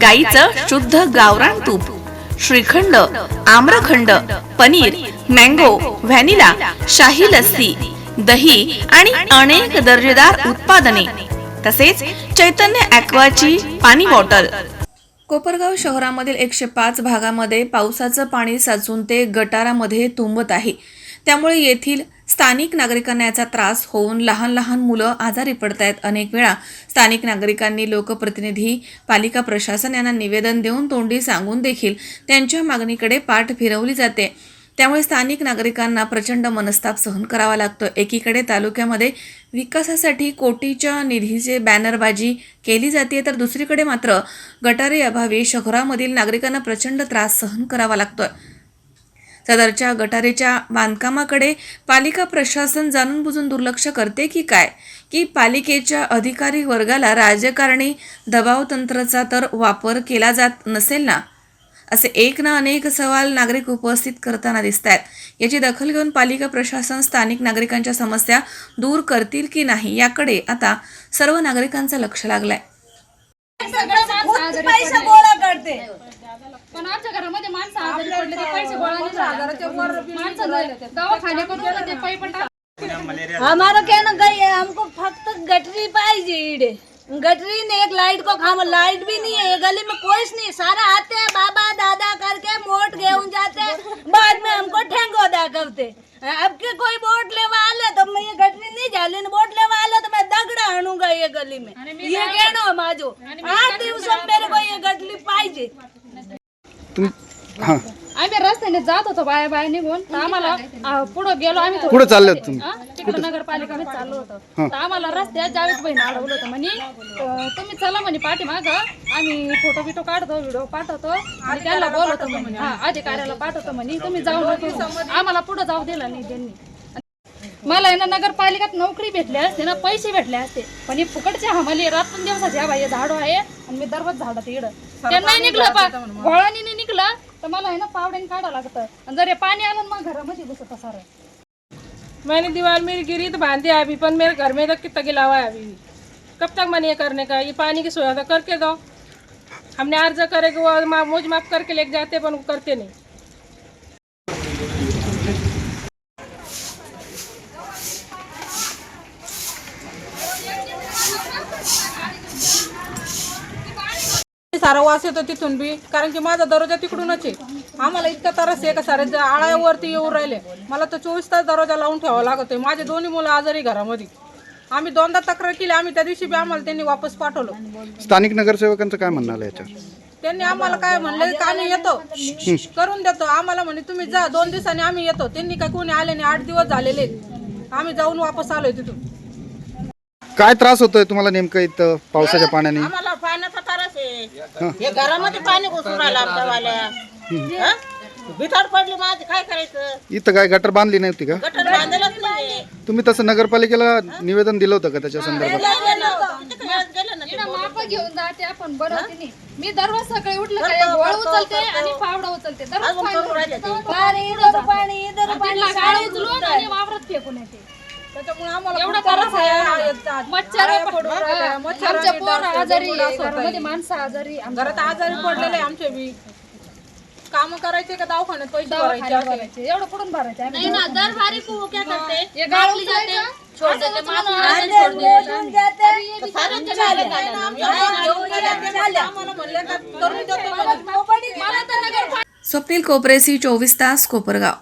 गाईचं शुद्ध गावरान तूप श्रीखंड आम्रखंड पनीर मँगो व्हॅनिला शाही लस्सी दही आणि अनेक दर्जेदार उत्पादने तसेच चैतन्य ॲक्वाची पाणी बॉटल. कोपरगाव शहरामधील एकशे पाच भागामध्ये पावसाचं पाणी साचून ते गटारामध्ये तुंबत आहे. त्यामुळे येथील स्थानिक नागरिकांना याचा त्रास होऊन लहान लहान मुलं आजारी पडत आहेत अनेक वेळा. स्थानिक नागरिकांनी लोकप्रतिनिधी पालिका प्रशासन यांना निवेदन देऊन तोंडी सांगून देखील त्यांच्या मागणीकडे पाठ फिरवली जाते. त्यामुळे स्थानिक नागरिकांना प्रचंड मनस्ताप सहन करावा लागतो. एकीकडे तालुक्यामध्ये विकासासाठी कोटीच्या निधीचे बॅनरबाजी केली जाते तर दुसरीकडे मात्र गटारे अभावी शहरामधील नागरिकांना प्रचंड त्रास सहन करावा लागतोय. सदरच्या गटारेच्या बांधकामाकडे पालिका प्रशासन जाणून बुजून दुर्लक्ष करते की काय? की पालिकेच्या अधिकारी वर्गाला राजकारणी दबाव तंत्राचा तर वापर केला जात नसेल ना? असे एक ना अनेक सवाल नागरिक उपस्थित करताना दिसत आहेत याची दखल घेऊन पालिका प्रशासन स्थानिक नागरिकांच्या समस्या दूर करतील की नाही याकडे आता सर्व नागरिकांचं लक्ष लागलंय खूप पैसे गोळा करते पण आमच्या घरामध्ये माणसं आजारी पडले ते पैसे गोळा नाही झाले. माणसं झाले. ते. दवाखाने करून ते पैसे टाक- हमारा कहना गई है हमको फक्त गटरी पाहिजे इडे. गटरी ने एक लाइट को खाम लाइट भी नहीं है ये गली में कोई नहीं. सारा आते हैं बाबा दादा करके मोट घेऊन जाते. हैं बाद में हमको ठेंगो दाखवते अब के कोई बोट लेवा आले तो मैं ये गटरी नहीं न बोट लेवा आले तो मैं दगड़ा आणूंगा ये गली में. ये कहना माझो. आठ दिवसात मेरे को ये गटरी पाहिजे. तुम हां. आम्ही रस्त्याने जात होतो बाया बाया निघून. तर आम्हाला पुढं गेलो आम्ही थोडं- कुठं चालले होते तुम्ही. हा? तिकडं नगरपालिकामध्ये चाललो होतो. तर आम्हाला रस्त्यात जावेद बहीण अडवलं होतं म्हणे. अं, तुम्ही चला म्हणे पाठीमाग. आम्ही फोटो बिटो काढतो व्हिडिओ पाठवतो. आणि त्याला बोलवतो म्हणे. हा अधिकाऱ्याला पाठवतो म्हणे. तुम्ही जाऊ नको. आम्हाला पुढे जाऊ दिला नाही त्यांनी. मला आहे ना नगरपालिकात नोकरी भेटली असते ना पैसे भेटले असते. पण ही फुकटचे हमाली रात्र दिवसाचे हा बाई झाडू आहे आणि मी दररोज झाडात इड. ते नाही निघलं पा गोळानी नाही निघलं तर मला आहे ना पावड्याने काढावं लागतं. आणि जर हे पाणी आलं ना मग घरामध्ये घुसत सारं. मैंने दीवार मेरी गिरी तो बांध अभी पर मेरे घर में तक कितना गिला हुआ है अभी। भी कब तक मन ये करने का ये पानी की सुविधा करके दो। हमने अर्ज करे कि वो मा- मुझ माफ करके लेके जाते पर वो करते नहीं। सारा वास येतो तिथून बी. कारण की माझा दरवाजा तिकडूनच आहे. आम्हाला इतका त्रास आहे का सारे? आळ्यावरती येऊन राहिले. मला तर चोवीस तास दरवाजा लावून ठेवावा लागतोय. माझे दोन्ही मुलं आजारी घरामध्ये. आम्ही दोनदा तक्रार केली. आम्ही त्या दिवशी बी आम्हाला त्यांनी वापस पाठवलं. स्थानिक नगरसेवकांचं काय म्हणणं आलं याच्यावर? त्यांनी आम्हाला काय म्हणले? की आम्ही येतो? करून देतो. आम्हाला म्हणे तुम्ही जा. दोन दिवसांनी आम्ही येतो. त्यांनी काय कोणी आले नाही. आठ दिवस झालेले. आम्ही जाऊन वापस आलोय तिथून. काय त्रास होतोय तुम्हाला नेमकं इथं पावसाच्या पाण्याने आम्हाला पाण्याचा त्रास आहे हे घरामध्ये पाणी घुसून राहिलं आमच्या वाल्या बिथाड पडली माझी काय करायचं? इथं काय गटर बांधली नव्हती का? गटर बांधलंच नाही तुम्ही तसं नगरपालिकेला निवेदन दिलं होतं का त्याच्या संदर्भात? माप घेऊन जाते आपण नाही मी दररोज सकाळी उठलं काय गोळ उचलते आणि पावडा उचलते. दररोज पाणी पाणी इधर पाणी इधर पाणी. त्यांना गाडी उचलून आणि वावरात फेकून येते. त्याच्यामुळे आम्हाला एवढा त्रास आहे. मच्छर पोर डास, आजारी डेंगू डास होत आहे. घरामध्ये माणसं आजारी आमच्या घरात आजारी पडलेले आहे आमचे बी. काम करायचे का दवाखान्यात? पैसे भरायचे दवाखान्यात असे? भरायचे. एवढं कुठून भरायचं? आम्ही? दर भारी को क्या करते. हे. गाळ उचलायचं, छोड़ देते. माफी आंधे मोजून जाते आम्हाला म्हणले का करून देतो म्हणे. स्वप्नील कोपरेसी चोवीस तास कोपरगाव.